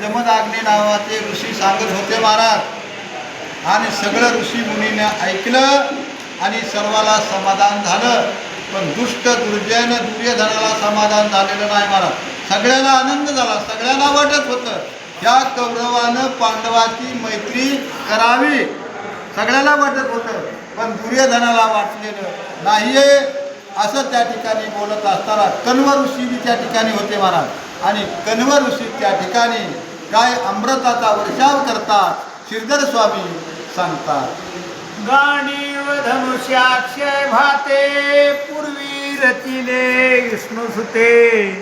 जमदाग्नी नावाचे ऋषी सांगत होते महाराज आणि सगळं ऋषी मुनीने ऐकलं आणि सर्वाला समाधान झालं. पण दुष्ट दुर्जन दुर्योधनाला समाधान झालेलं नाही महाराज. सगळ्यांना आनंद झाला. सगळ्यांना वाटत होतं. या कौरवानं पांडवाची मैत्री करावी. सगळ्याला वाटत होतं. पण दुर्योधनाला वाटलेलं नाहीये. असं त्या ठिकाणी बोलत असताना कण्व ऋषी त्या ठिकाणी होते महाराज. आणि कण्व ऋषी त्या ठिकाणी काय अमृताचा वर्षाव करतात श्रीधर स्वामी सांगतात. गांडीव धनुष्याक्षय भाते पूर्वी रचिले विष्णू सुते.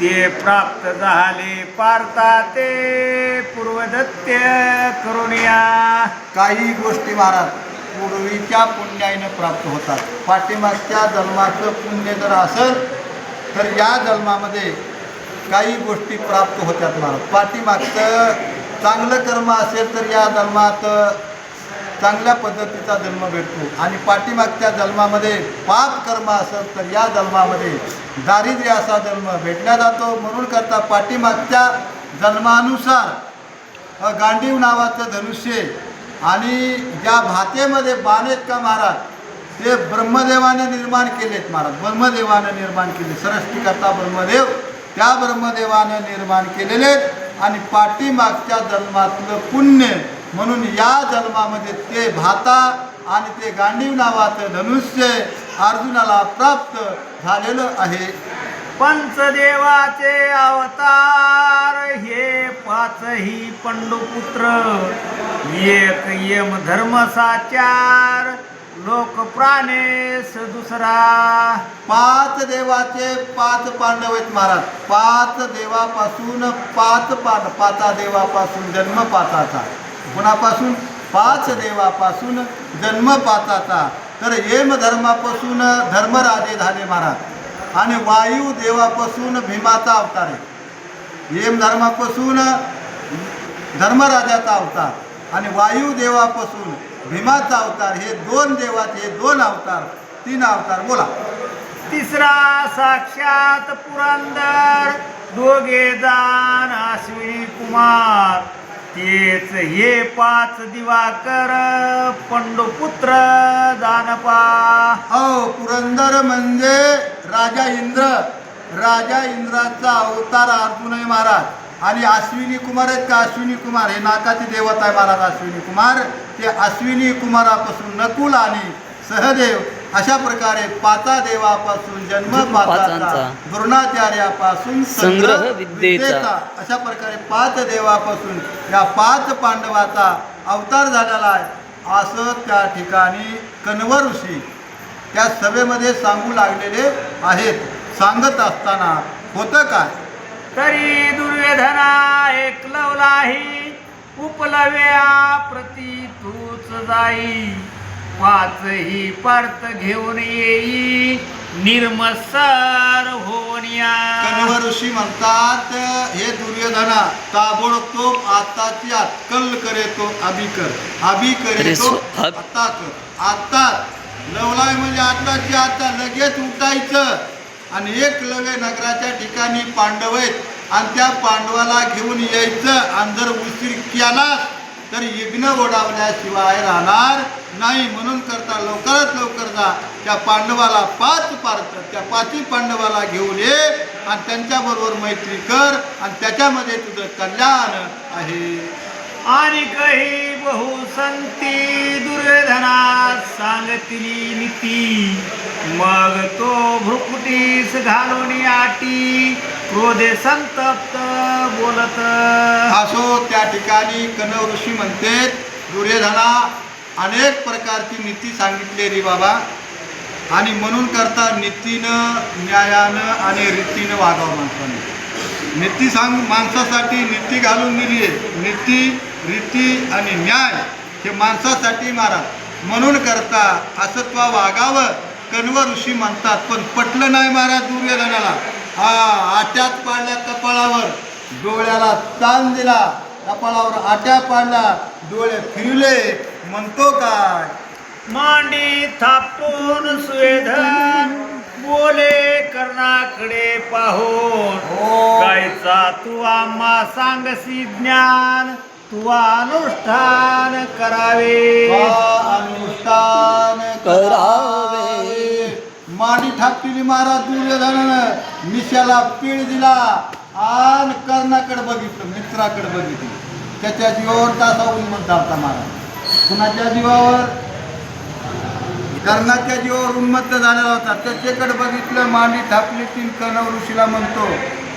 ते प्राप्त झाले पारता ते पूर्वदत्य करुणिया. काही गोष्टी महाराज पूर्वीच्या पुण्याईनं प्राप्त होतात. पाठीमागच्या जन्माचं पुण्य जर असेल तर या जन्मामध्ये काही गोष्टी प्राप्त होत्यात महाराज पाठीमागचं चांगलं कर्म असेल तर या जन्मात चांगल्या पद्धतीचा जन्म भेटतो. आणि पाठीमागच्या जन्मामध्ये पाप कर्म असेल तर या जन्मामध्ये दारिद्र्य असा जन्म भेटला जातो. म्हणून करता पाठीमागच्या जन्मानुसार गांडीव नावाचं धनुष्य आणि ज्या भातेमध्ये बाण का महाराज ते ब्रह्मदेवाने निर्माण केलेत महाराज. ब्रह्मदेवाने निर्माण केले. सरष्टीकर्ता ब्रह्मदेव त्या ब्रह्मदेवानं निर्माण केलेले आणि पाठीमागच्या जन्मातलं पुण्य म्हणून या जन्मामध्ये ते भाता आणि ते गांडीव नावाचं धनुष्य अर्जुनाला प्राप्त झालेलं आहे. पंचदेवाचे अवतार हे पाचही पंडुपुत्र. एक यम धर्मसाचार लोक प्राणेश दुसरा पाच देवाचे पाच पांडव आहेत महाराज. पाच देवापासून पाच पाच पाचा देवापासून जन्म पाचाचा. कुणापासून? पाच देवापासून जन्म पाचाचा. तर येम धर्मापासून धर्मराजे झाले महाराज. आणि वायू देवापासून भीमाचा अवतार आहे. येम धर्मापासून धर्मराजाचा अवतार. आणि वायू देवापासून भीमाचा अवतार हे दोन देवाचे दोन अवतार तीन अवतार बोला. तिसरा साक्षात पुरंदर दोघे दान अश्विनी कुमार. तेच हे पाच दिवाकर पंडुपुत्र दानपा. अहो पुरंदर म्हणजे राजा इंद्र. राजा इंद्राचा अवतार अर्जुन आहे महाराज. आणि अश्विनी कुमार आहेत का? अश्विनी कुमार. हे नाकाची देवता आहे महाराज अश्विनी कुमार. ते अश्विनी कुमारापासून नकुल आणि सहदेव अशा प्रकारे पाचा देवापासून जन्म पाचाचा. द्रोणाचार्यापासून संग्रह विद्येचा. अशा प्रकारे पाच देवापासून या पाच पांडवाचा अवतार झालेला आहे. असं त्या ठिकाणी कण्व ऋषी त्या सभेमध्ये सांगू लागलेले आहेत. सांगत असताना होतं काय? तरी दुर्योधना एकलवलाही उपलव्या प्रती तूच जाई. पाचही पार्थ घेऊन येई निर्मसर होऊन या. कण्व ऋषी म्हणतात हे दुर्योधना ताबडतोब आताची अक्कल करे तो अभि कर. अभि करे तो स्व- अभ- आता कर. आता लवलाय म्हणजे आताची आता लगेच उठायचं. आणि एकलव्य नगराच्या ठिकाणी पांडव आहेत. आणि त्या पांडवाला घेऊन यायचं. आणि जर उशीर केला तर यज्ञ ओढावल्याशिवाय राहणार नाही. म्हणून करता लवकरात लवकर जा. त्या पांडवाला पाच पार्थ त्या पाचही पांडवाला घेऊन ये आणि त्यांच्याबरोबर मैत्री कर आणि त्याच्यामध्ये तुझं कल्याण आहे. आणि काही बहुसंती दुर्धना सांगतील नीती. मग तो भ्रुकुटीस घालून आटी क्रोधे संतप्त बोलत. असो त्या ठिकाणी कनव ऋषी म्हणते दुर्योधना अनेक प्रकारची नीती सांगितली रे बाबा. आणि म्हणून करता नीतीनं न्यायानं आणि रीतीनं वागावं माणसाने. नीती सांग माणसासाठी नीती घालून दिली आहे नीती रीती आणि न्याय हे माणसासाठी महाराज. म्हणून करता असं तुला वागावं कण्व ऋषी म्हणतात पण पटलं नाही महाराज दुर्योधनाला. हा आट्यात पाडल्या कपाळावर डोळ्याला ताण दिला. कपाळावर आट्या पाडला डोळे फिरले. म्हणतो काय? मांडी थापून स्वेधन बोले कर्णाकडे पाहून. हो. करायचा तू आम्हा सांगसी ज्ञान. तू अनुष्ठान करावे अनुष्ठान करावे. मांडी ठाकलेली महाराज दुर्योधनानं मिशाला पीळ दिला. आन कर्णाकडे बघितलं मित्राकडे बघितलं. त्याच्या जीवावर तासा उन्मत झालता महाराज. कुणाच्या जीवावर? कर्णाच्या जीवावर उन्मत्त झालेला होता. त्याच्याकडे बघितलं मांडी ठाकली तीन कणव ऋषीला म्हणतो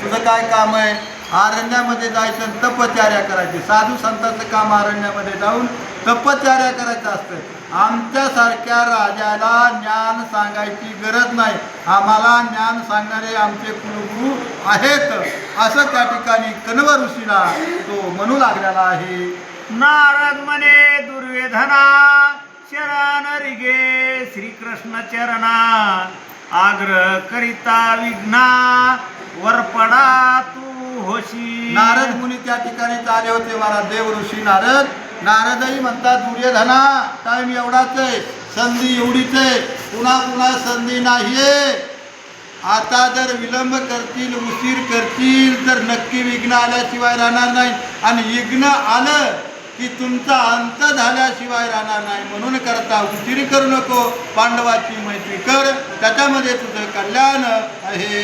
तुझं काय काम आहे? अरण्यामध्ये जायचं तपचार्या करायची. साधू संतांचं काम अरण्यामध्ये जाऊन तपचार्या करायचं असतं. आमच्यासारख्या राजाला ज्ञान सांगायची गरज नाही. आम्हाला ज्ञान सांगणारे आमचे कुलगुरू आहेत. असं त्या ठिकाणी कण्व ऋषीला तो म्हणू लागलेला आहे. नारद म्हणे दुर्वेधना शरण रिगे श्रीकृष्ण चरणा. आग्रह करिता विघ्ना वरपडा तू. होशी। नारद मुनी त्या ठिकाणी आले होते महाराज देव ऋषी नारद नारदही म्हणतात दुर्योधना टाइम एवढाच आहे संधी एवढीच आहे पुन्हा पुन्हा संधी नाहीये. आता जर विलंब करतील उशीर करतील तर नक्की विघ्न आल्याशिवाय राहणार नाही. आणि विघ्न आलं की तुमचा अंत झाल्याशिवाय राहणार नाही. म्हणून करता उशीर करू नको पांडवाची मैत्री कर त्याच्यामध्ये तुझं कल्याण आहे.